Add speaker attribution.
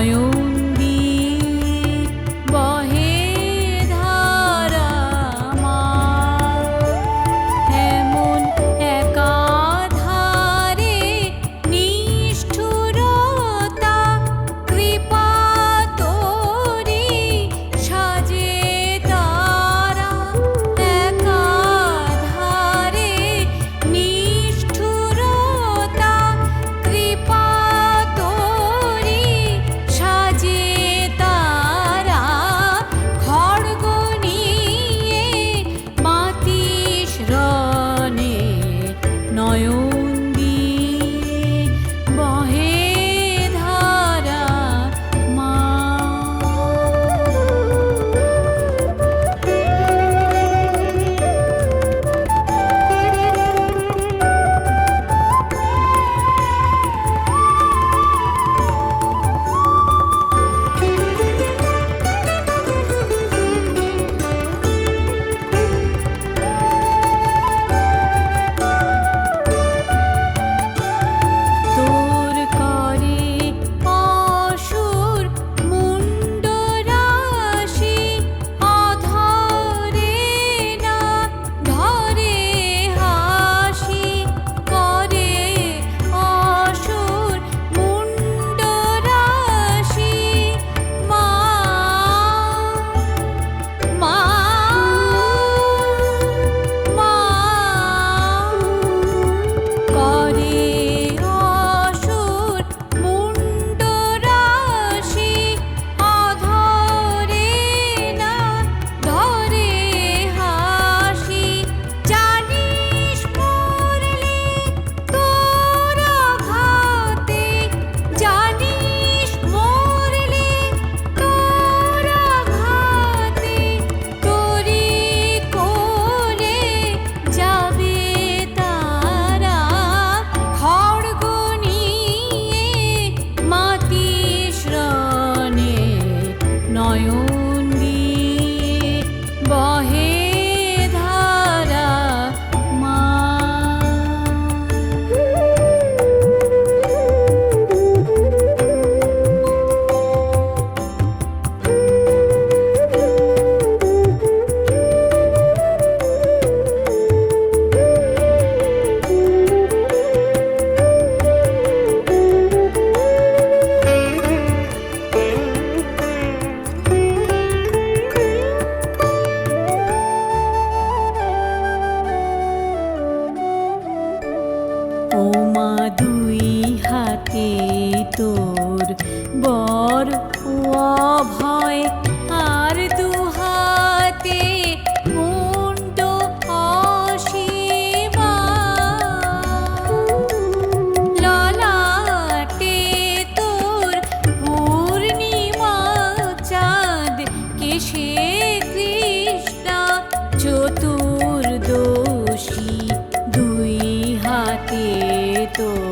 Speaker 1: নয়ন তোর বর অভয় আর দুহাতে মুন্ড অসীমা। ললাটে তোর পূর্ণিমা চাঁদ দুই হাতে তোর